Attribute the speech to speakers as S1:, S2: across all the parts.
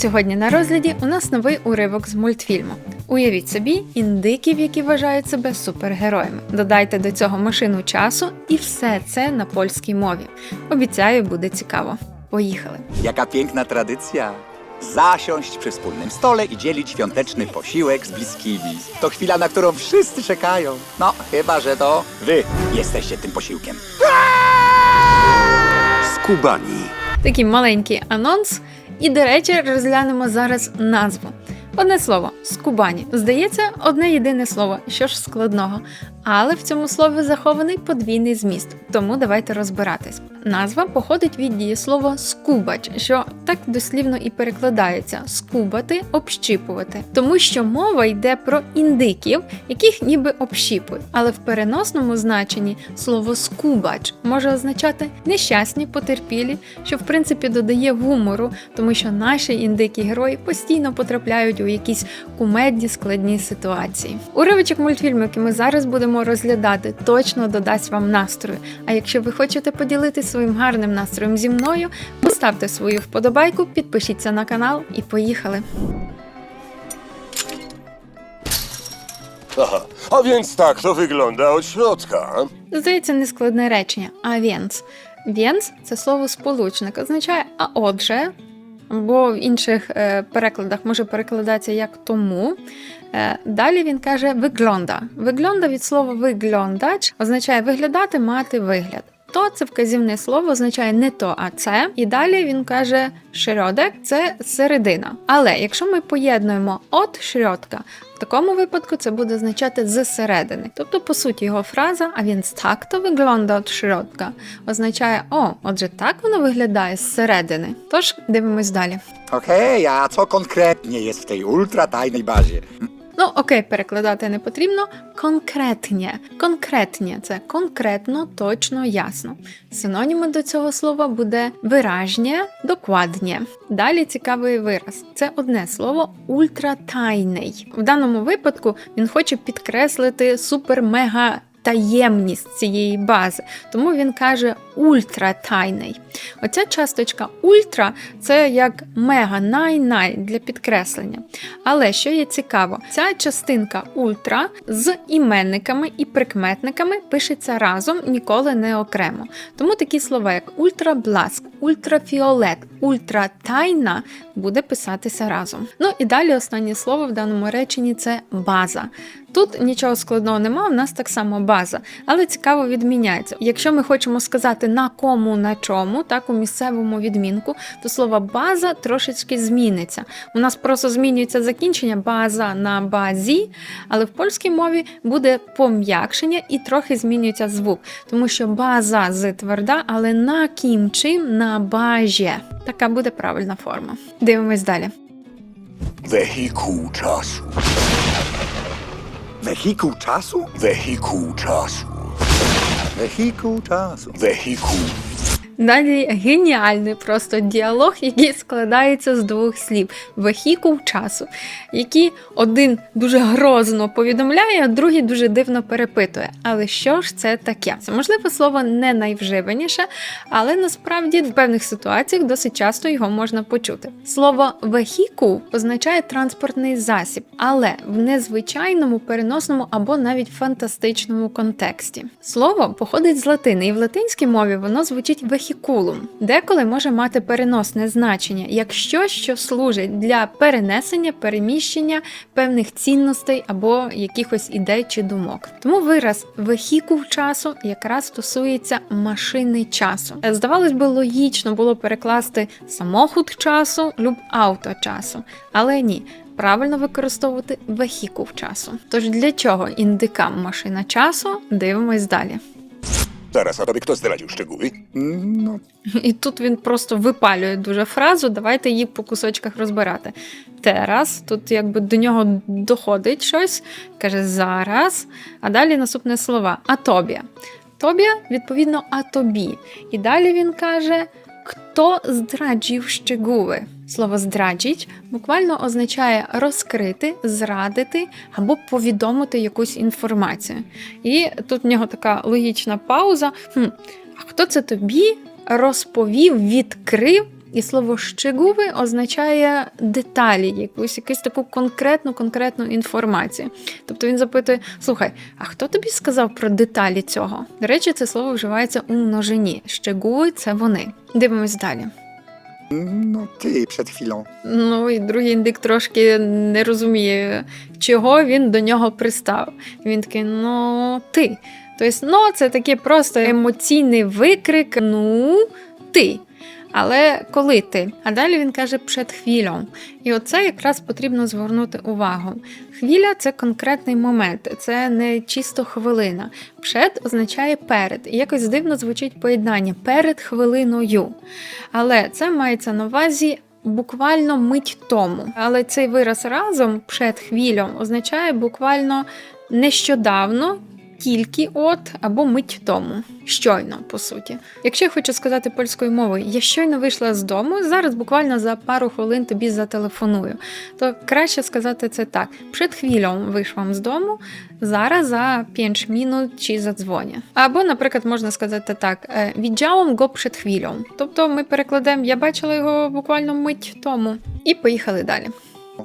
S1: Сьогодні на розгляді у нас новий уривок з мультфільму. Уявіть собі індиків, які вважають себе супергероями. Dodajcie до цього машину часу і все це на польській мові. Обіцяю, буде цікаво. Поїхали!
S2: Jaka piękna tradycja. Zasiąść przy wspólnym stole i dzielić świąteczny posiłek z bliskimi. To chwila, na którą wszyscy czekają. No, chyba, że to wy jesteście tym posiłkiem.
S3: Skubani.
S1: Такий маленький анонс. І, до речі, розглянемо зараз назву. Одне слово з Кубані. Здається, одне єдине слово, що ж складного. Але в цьому слові захований подвійний зміст, тому давайте розбиратись. Назва походить від дієслова скубач, що так дослівно і перекладається скубати, общіпувати, тому що мова йде про індиків, яких ніби общіпують. Але в переносному значенні слово скубач може означати нещасні, потерпілі, що в принципі додає гумору, тому що наші індикі герої постійно потрапляють у якісь кумедні складні ситуації. Уривочок мультфільму, який ми зараз будемо розглядати, точно додасть вам настрою. А якщо ви хочете поділитися своїм гарним настроєм зі мною, поставте свою вподобайку, підпишіться на канал і поїхали.
S3: Aha, a więc tak to wygląda od środka.
S1: Здається, нескладне речення. А вєнц. Вєнц це слово сполучник, означає а отже, бо в інших е, перекладах може перекладатися як тому. Е, далі він каже виглонда. Виглонда від слова виглондач означає виглядати, мати вигляд. То це вказівне слово означає не то, а це. І далі він каже широдек це середина. Але якщо ми поєднуємо от шрьотка, в такому випадку це буде означати зсередини. Тобто, по суті, його фраза, а він так то виглонда от шрьотка, означає о, отже, так воно виглядає зсередини. Тож дивимось далі.
S2: Okej, a co konkretnie jest w tej ultratajnej bazie?
S1: Ну, окей, перекладати не потрібно. Конкретнє. Конкретнє це конкретно, точно, ясно. Синоніми до цього слова буде виражнє, докладнє. Далі цікавий вираз. Це одне слово ультратайний. В даному випадку він хоче підкреслити супер-мега. Таємність цієї бази, тому він каже ультратайний. Оця часточка ультра це як мега най-най для підкреслення. Але що є цікаво, ця частинка ультра з іменниками і прикметниками пишеться разом, ніколи не окремо. Тому такі слова, як ультрабласк, ультрафіолет, ультратайна буде писатися разом. Ну і далі останнє слово в даному реченні це база. Тут нічого складного нема, у нас так само база, але цікаво відміняється. Якщо ми хочемо сказати на кому, на чому, так у місцевому відмінку, то слово база трошечки зміниться. У нас просто змінюється закінчення база на базі, але в польській мові буде пом'якшення і трохи змінюється звук, тому що база з тверда, але на кімчим на бажє. Така буде правильна форма. Дивимось далі.
S3: Wehikuł czasu.
S2: Wehikuł czasu?
S3: Wehikuł czasu.
S2: Wehikuł czasu.
S3: Wehikuł.
S1: Далі геніальний просто діалог, який складається з двох слів: вехікул часу, які один дуже грозно повідомляє, а другий дуже дивно перепитує. Але що ж це таке? Це можливо слово не найвживаніше, але насправді в певних ситуаціях досить часто його можна почути. Слово вехікул означає транспортний засіб, але в незвичайному, переносному або навіть фантастичному контексті. Слово походить з латини, і в латинській мові воно звучить вехікулум. Деколи може мати переносне значення, як щось, що служить для перенесення, переміщення певних цінностей або якихось ідей чи думок. Тому вираз вехікул часу якраз стосується машини часу. Здавалось би, логічно було перекласти самохід часу люб авто часу, але ні. Правильно використовувати вехікул часу. Тож для чого індикам машина часу? Дивимось далі.
S3: Zaraz, a tobie kto zdradził szczegóły?
S2: No,
S1: І тут він просто випалює дуже фразу. Давайте її по кусочках розбирати. Тераз, тут якби до нього доходить щось, каже зараз. А далі наступне слова а тобі. Тобі, відповідно, а тобі. І далі він каже: хто зdradził szczegóły. Слово здраджіть буквально означає розкрити, зрадити або повідомити якусь інформацію. І тут в нього така логічна пауза. Хм, а хто це тобі розповів, відкрив І слово щегуви означає деталі, якусь якусь таку конкретну конкретну інформацію. Тобто він запитує: слухай, а хто тобі сказав про деталі цього? До речі, це слово вживається у множині. Щегуви це вони. Дивимось далі.
S2: No ty przed chwilą.
S1: Ну і другий індик трошки не розуміє, чого він до нього пристав. Він такий, ну ти. Тобто, ну, це такий просто емоційний викрик, ну ти. Але коли ти? А далі він каже przed хвілем. І оце якраз потрібно звернути увагу. Хвіля це конкретний момент, це не чисто хвилина. Przed означає перед. І якось дивно звучить поєднання перед хвилиною. Але це мається на увазі буквально мить тому. Але цей вираз разом перед хвілем означає буквально нещодавно. Тільки от або мить тому, щойно по суті. Якщо я хочу сказати польською мовою, я щойно вийшла з дому, зараз буквально за пару хвилин тобі зателефоную, то краще сказати це так: przed chwilą вийшла з дому, зараз за 5 минут чи задзвоні. Або, наприклад, можна сказати так: е, widziałam go przed chwilą. Тобто ми перекладемо Я бачила його буквально мить тому. І поїхали далі.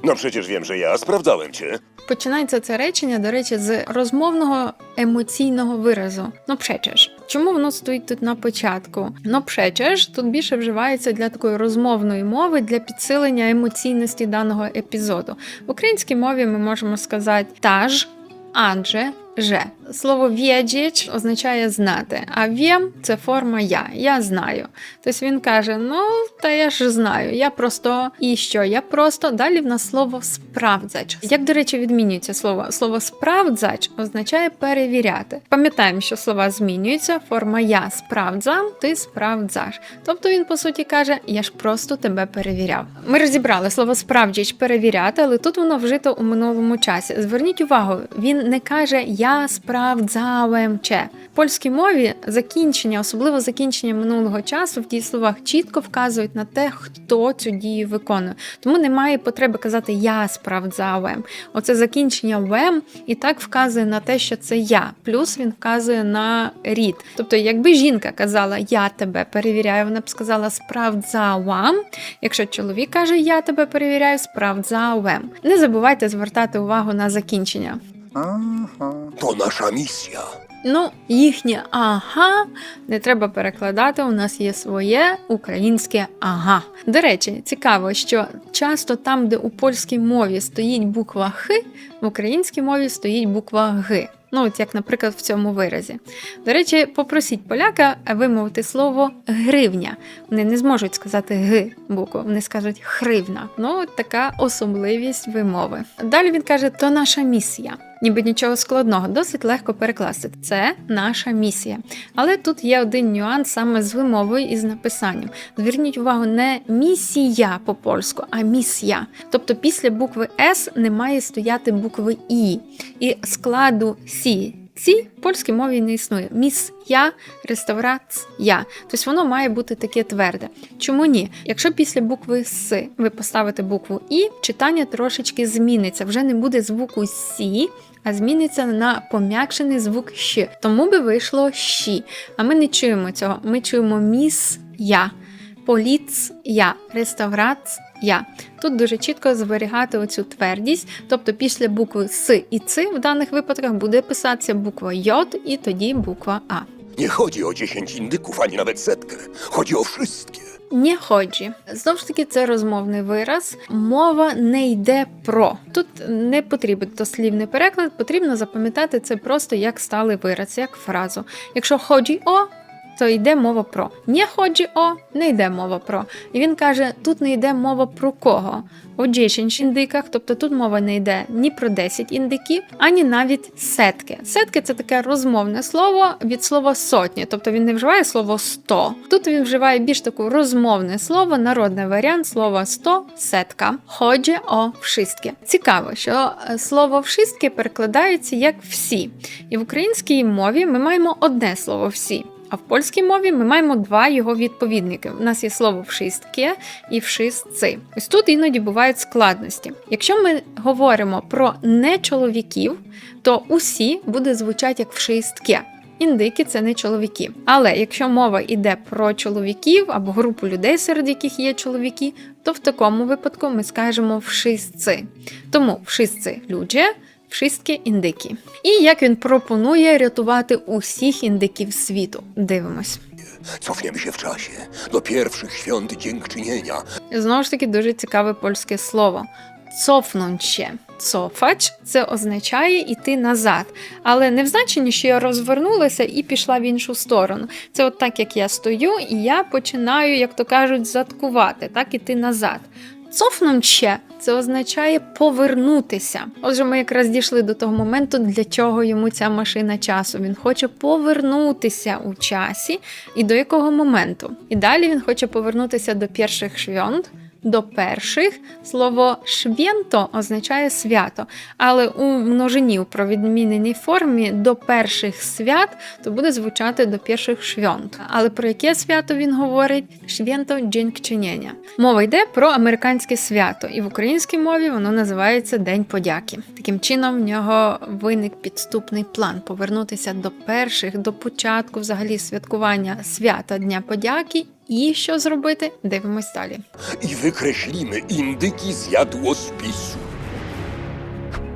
S3: No przecież wiem, że ja sprawdzałem cię.
S1: Починається це речення, до речі, з розмовного емоційного виразу. Ну, пшечеш. Чому воно стоїть тут на початку? Ну, пшечеш тут більше вживається для такої розмовної мови, для підсилення емоційності даного епізоду. В українській мові ми можемо сказати таж, адже. Же слово «wiedzieć» означає знати, а «wiem» – це форма я. Я знаю. Тобто він каже: Ну, та я ж знаю, я просто і що? Я просто далі в нас слово справдзач. Як, до речі, відмінюється слово? Слово справдзач означає перевіряти. Пам'ятаємо, що слова змінюються. Форма я справдзам, ти справдзаш. Тобто він по суті каже: Я ж просто тебе перевіряв. Ми розібрали слово справдзач перевіряти, але тут воно вжито у минулому часі. Зверніть увагу, він не каже Я справдзałem че. В польській мові закінчення, особливо закінчення минулого часу в дієсловах чітко вказують на те, хто цю дію виконує. Тому немає потреби казати я справдзałem. Оце закінчення вем і так вказує на те, що це я. Плюс він вказує на рід. Тобто, якби жінка казала Я тебе перевіряю, вона б сказала справдзałam. Якщо чоловік каже Я тебе перевіряю, справдзałem. Не забувайте звертати увагу на закінчення.
S2: Aha.
S3: To nasza misja.
S1: Ну, їхнє ага не треба перекладати. У нас є своє українське ага. До речі, цікаво, що часто там, де у польській мові стоїть буква Х, в українській мові стоїть буква Г. Ну, от як, наприклад, в цьому виразі. До речі, попросіть поляка вимовити слово гривня. Вони не зможуть сказати г букву, вони скажуть хривна. Ну, от така особливість вимови. Далі він каже: то наша місія. Ніби нічого складного, досить легко перекласти. Це наша місія. Але тут є один нюанс саме з вимовою і з написанням. Зверніть увагу, не місія по польську, а місія. Тобто після букви С не має стояти букви І. І складу Сі. Ці в польській мові не існує. Міс я, реставрація. Тобто воно має бути таке тверде. Чому ні? Якщо після букви С ви поставите букву І, читання трошечки зміниться. Вже не буде звуку Сі, а зміниться на пом'якшений звук Щ. Тому би вийшло щі. А ми не чуємо цього. Ми чуємо міс я. Поліція, реставрація. Тут дуже чітко зберігати оцю твердість, тобто після букви С і Ц в даних випадках буде писатися буква J і тоді буква А.
S3: Nie chodzi o 10 indyków, ani nawet setkę. Chodzi o wszystkie.
S1: Не ходжі. Знову ж таки, це розмовний вираз. Мова не йде про. Тут не потрібен дослівний переклад, потрібно запам'ятати це просто як сталий вираз, як фразу. Якщо ходжі о, то йде мова про. Не ходжі о, не йде мова про. І він каже: тут не йде мова про кого. У 10 індиках, тобто тут мова не йде ні про 10 індиків, ані навіть сетки. Сетки це таке розмовне слово від слова сотні, тобто він не вживає слово сто. Тут він вживає більш таку розмовне слово, народний варіант слова сто сетка. Ходже о вшистки. Цікаво, що е, слово вшистки перекладається як всі. І в українській мові ми маємо одне слово всі. А в польській мові ми маємо два його відповідники. У нас є слово вшистке і вшистці. Ось тут іноді бувають складності. Якщо ми говоримо про не чоловіків, то усі буде звучати як вшистке. індики це не чоловіки. Але якщо мова йде про чоловіків або групу людей, серед яких є чоловіки, то в такому випадку ми скажемо wszyscy. Тому wszyscy ludzie, wszystkie індики. І як він пропонує рятувати усіх індиків світу. Дивимось.
S3: Cofniemy się w czasie, do pierwszych świąt.
S1: Знову ж таки, дуже цікаве польське слово. Цофнуть ще. Цофач це означає йти назад. Але не в значенні, що я розвернулася і пішла в іншу сторону. Це от так, як я стою, і я починаю, як то кажуть, заткувати, так іти назад. Ще це означає повернутися. Отже, ми якраз дійшли до того моменту, для чого йому ця машина часу. Він хоче повернутися у часі і до якого моменту. І далі він хоче повернутися до перших швьонд. До перших слово швєнто означає свято, але у множині у провідміненій формі до перших свят то буде звучати до перших швьонт. Але про яке свято він говорить? Швєнто дзінкчинення. Мова йде про американське свято, і в українській мові воно називається День подяки. Таким чином, в нього виник підступний план повернутися до перших, до початку взагалі святкування свята Дня подяки. І що зробити? Дивимось далі.
S3: І I wykreślimy indyki z jadłospisu.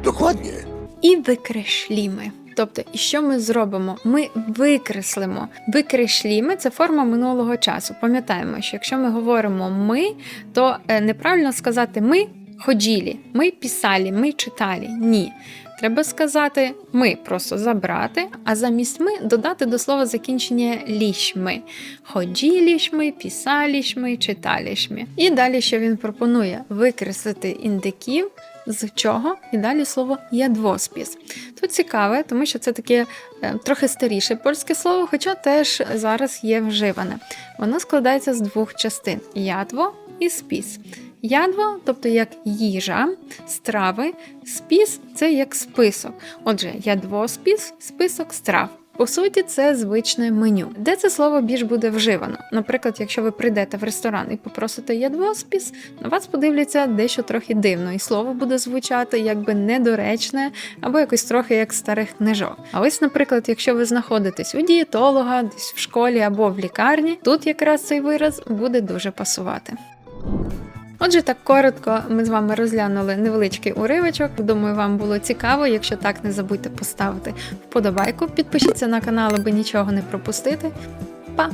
S3: Dokładnie.
S1: І викрешліми. Тобто, і що ми зробимо? Ми викреслимо. Викрешліми це форма минулого часу. Пам'ятаємо, що якщо ми говоримо ми, то е, неправильно сказати ми ходілі, ми писали, ми читали. Ні. Треба сказати ми просто забрати, а замість ми додати до слова закінчення лішми. Ходілішми, писалішми, читалішми. І далі, що він пропонує? Викреслити індиків з чого? І далі слово ядвоспіс. Тут цікаве, тому що це таке е, трохи старіше польське слово, хоча теж зараз є вживане. Воно складається з двох частин: ядво і спіс. Ядво, тобто як їжа, страви, спіс це як список. Отже, ядвоспіс список страв. По суті, це звичне меню. Де це слово більш буде вживано? Наприклад, якщо ви прийдете в ресторан і попросите ядвоспіс, на вас подивляться дещо трохи дивно, і слово буде звучати якби недоречне або якось трохи як старих книжок. А ось, наприклад, якщо ви знаходитесь у дієтолога, десь в школі або в лікарні, тут якраз цей вираз буде дуже пасувати. Отже, так коротко ми з вами розглянули невеличкий уривочок. Думаю, вам було цікаво. Якщо так, не забудьте поставити вподобайку, підпишіться на канал, аби нічого не пропустити. Па!